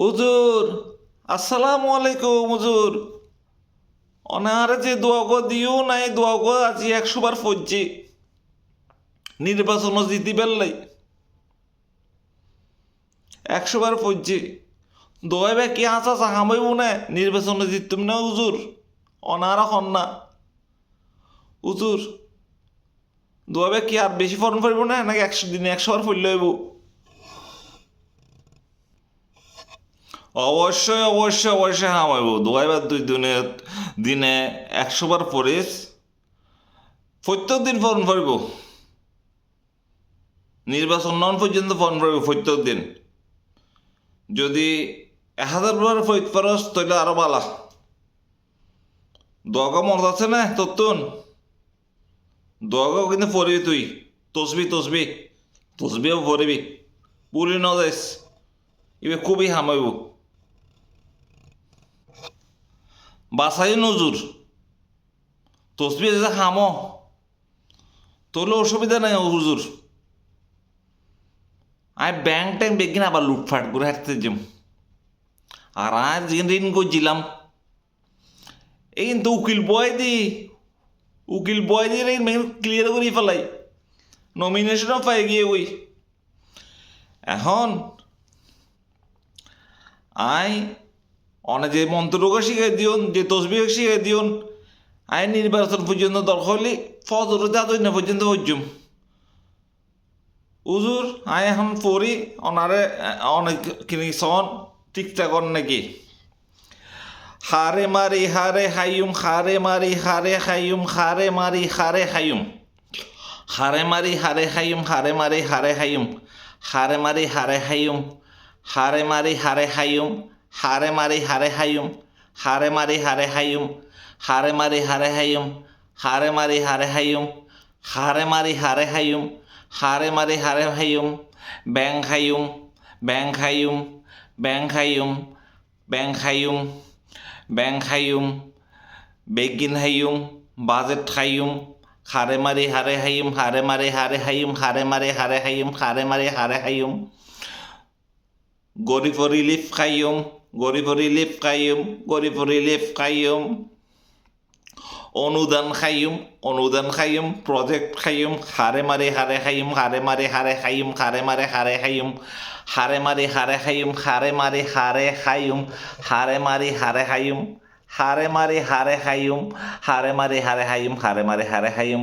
হুজুর, আসসালামু আলাইকুম হুজুর। অনারে যে দোয়া গো দিও নাই, দোয়া গো আজি একশো বার ফজছি নির্বাচন জিতি পেললাই একশো বার ফজছি দোয়া বে কি আছা চাহামাইব না? নির্বাচনে জিততুম না হুজুর। অনারা হন না। হুজুর দোয়া বে কি আর বেশি ফর্ম ফারিব না? নাকি একশো দিনে একশো বার ফুল অবশ্যই অবশ্যই অবশ্যই হামাইব দুয়াইবার দুই দিনে দিনে একশো বার পড়িস। প্রত্যেক দিন ফোন ভরিব নির্বাচন নন পর্যন্ত ফোন ভরিব প্রত্যেক দিন। যদি এক হাজার বার ফৈত পারস তাহলে আরও বালা দগা মনত আছে না, তোর দগাও কিন্তু পড়বি তুই। তসবি তসবি, তসবিও পড়বি। পুরি ন যাইস ইবে খুবই হামাইব বাসাই নজুর তসবি যে হাম তোলে অসুবিধা নাই ও হুজুর আয় ব্যাংক ট্যাঙ্ক বেগিন আবার লুটফাট করে হাঁটতে যাম আর আর আজ ঋণ করছিলাম এই কিন্তু উকিল বয় দি, উকিল বয় দিয়ে ঋণ ক্লিয়ার করে ফেলাই নমিনেশনও পাই গিয়ে ওই এখন, আই অনে যে মন্ত্রকে শিখাই দিউন যে তসবিহ শিখাই দিউন আই নির্বাচন পর্যন্ত দরকার ফজর না পর্যন্ত হজ্জুম উজুর আই এখন পড়ি, অনারে অনেক কিনি সন, ঠিকঠাক নাকি? হারে মারি, হারে হাইম হারে মারি, হারে হাইম হারে মারি, হারে হাইম হারে মারি, হারে হাইম হারে মারি, হারে হাইম হারে মারি, হারে হাইম হারে মারি, হারে হাইম হারে মারি হারে হাইম হারে মারি হারে হাইম হারে মারি হারে হাইম হারে মারি হারে হাইম হারে মারি হারে হাইম হারে মারি হারে হাইম ব্যাং হাইম ব্যাং হাইম ব্যাং হাইম ব্যাং হাইম ব্যাং হাইম বেগিন হাইম বাজেট হাইম হারে মারি হারে হাইম হারে মারি হারে হাইম হারে মারি হারে হাইম হারে মারি হারে হাইম গরিব রিলিফ কাইম গরিব রিলিফ কাইম গরিব রিলিফ কাইম অনুদান খাইম অনুদান খাইম প্রজেক্ট খাইম হারে মারে হারে খাইম হারে মারে হারে খাইম হারে মারে হারে খাইম হারে মারে হারে খাইম হারে মারে হারে খাইম হারে মারে হারে খাইম হারে মারে হারে খাইম হারে মারে হারে খাইম হারে মারে হারে খাইম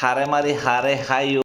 হারে মারে হারে খাইম